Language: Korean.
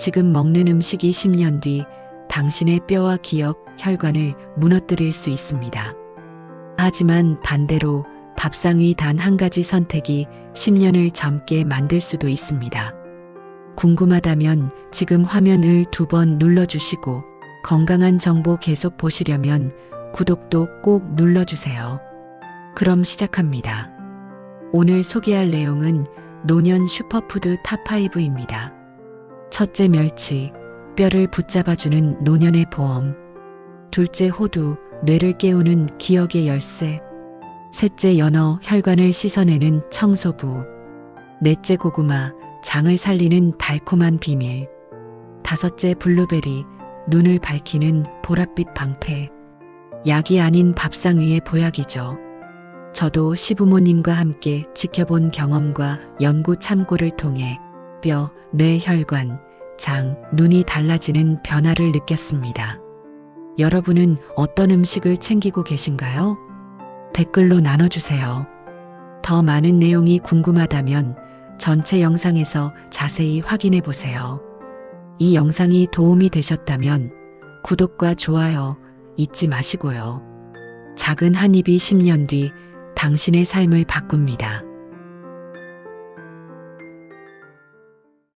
지금 먹는 음식이 10년 뒤 당신의 뼈와 기억, 혈관을 무너뜨릴 수 있습니다. 하지만 반대로 밥상 위 단 한 가지 선택이 10년을 젊게 만들 수도 있습니다. 궁금하다면 지금 화면을 두 번 눌러주시고 건강한 정보 계속 보시려면 구독도 꼭 눌러주세요. 그럼 시작합니다. 오늘 소개할 내용은 노년 슈퍼푸드 탑5입니다. 첫째 멸치, 뼈를 붙잡아주는 노년의 보험. 둘째 호두, 뇌를 깨우는 기억의 열쇠. 셋째 연어, 혈관을 씻어내는 청소부. 넷째 고구마, 장을 살리는 달콤한 비밀. 다섯째 블루베리, 눈을 밝히는 보랏빛 방패. 약이 아닌 밥상 위의 보약이죠. 저도 시부모님과 함께 지켜본 경험과 연구 참고를 통해 뼈, 뇌 혈관, 장, 눈이 달라지는 변화를 느꼈습니다. 여러분은 어떤 음식을 챙기고 계신가요? 댓글로 나눠주세요. 더 많은 내용이 궁금하다면 전체 영상에서 자세히 확인해 보세요. 이 영상이 도움이 되셨다면 구독과 좋아요 잊지 마시고요. 작은 한 입이 10년 뒤 당신의 삶을 바꿉니다.